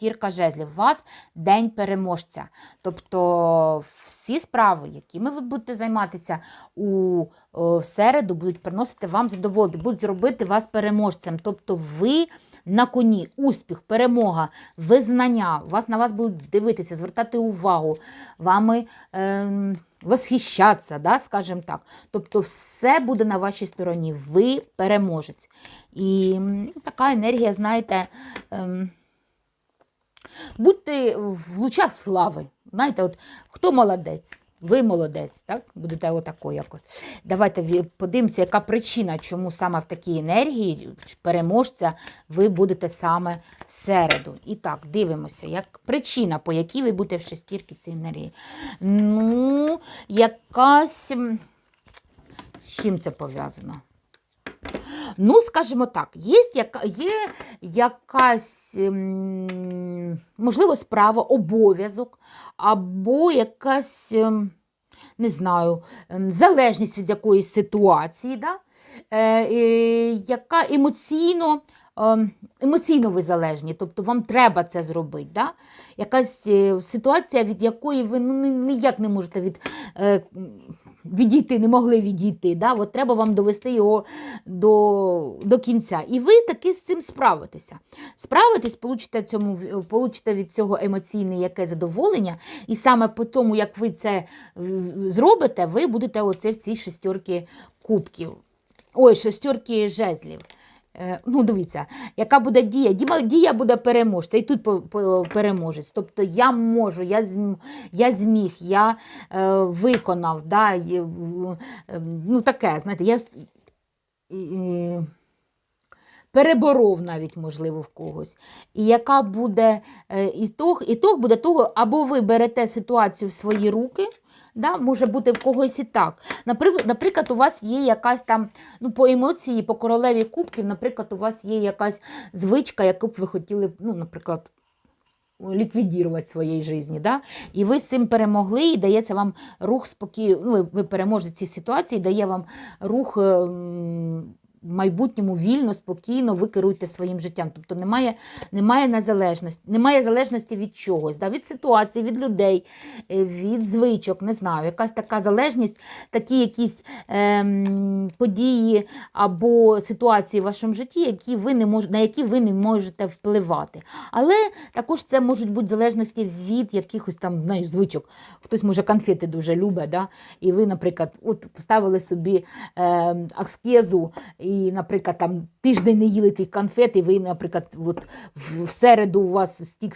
шестірка жезлів. У вас день переможця. Тобто всі справи, якими ви будете займатися у в середу, будуть приносити вам задоволення, будуть робити вас переможцем. Тобто ви на коні, успіх, перемога, визнання, вас на вас будуть дивитися, звертати увагу, вами ем, восхищатися, да, скажімо так. Тобто все буде на вашій стороні, ви переможець. І така енергія, знаєте, ем, будьте в лучах слави. Знаєте, от хто молодець? Ви молодець, так? Будете отако якось. Давайте подивимося, яка причина, чому саме в такій енергії переможця ви будете саме в середу. І так, дивимося, як причина, по якій ви будете в шестірці цієї енергії. Ну, якась. З чим це пов'язано? Ну, скажімо так, є, є якась, ем, можливо, справа, обов'язок, або якась, ем, не знаю, ем, залежність від якоїсь ситуації, да? е, яка емоційно, ем, емоційно ви залежні, тобто вам треба це зробити. Да? Якась е, ситуація, від якої ви ну, ніяк не можете від, е, відійти, не могли відійти. Да? От треба вам довести його до, до кінця. І ви таки з цим справитеся. Справитесь, получите, цьому, получите від цього емоційне яке задоволення, і саме по тому, як ви це зробите, ви будете оце в цій шестерці кубків. Ой, шестерки жезлів. Е, Ну, дивіться, яка буде дія? Дія буде переможця, і тут по- переможець. Тобто я можу, я, я зміг, я е, виконав, да, е, е, ну таке, знаєте, я Е, переборов навіть, можливо, в когось. І яка буде е, ітог? Ітог буде того, або ви берете ситуацію в свої руки, да, може бути в когось і так. Наприклад, у вас є якась там, ну, по емоції, по королеві кубків, наприклад, у вас є якась звичка, яку б ви хотіли, ну, наприклад, ліквідувати в своїй житті. Да? І ви з цим перемогли, і дається вам рух спокій... ну, ви- ви переможете ці ситуації, дає вам рух е, м, майбутньому вільно, спокійно, ви керуєте своїм життям. Тобто немає, немає незалежності, немає залежності від чогось, да? від ситуації, від людей, е, від звичок, не знаю, якась така залежність, такі якісь ем, події або ситуації в вашому житті, які ви не мож... на які ви не можете впливати. Але також це можуть бути залежності від якихось там знаєш, звичок. Хтось може конфети дуже любить, да? і ви, наприклад, от поставили собі е, аскезу, і, наприклад, там тиждень не їли тих конфет, і ви, наприклад, от в середу у вас стік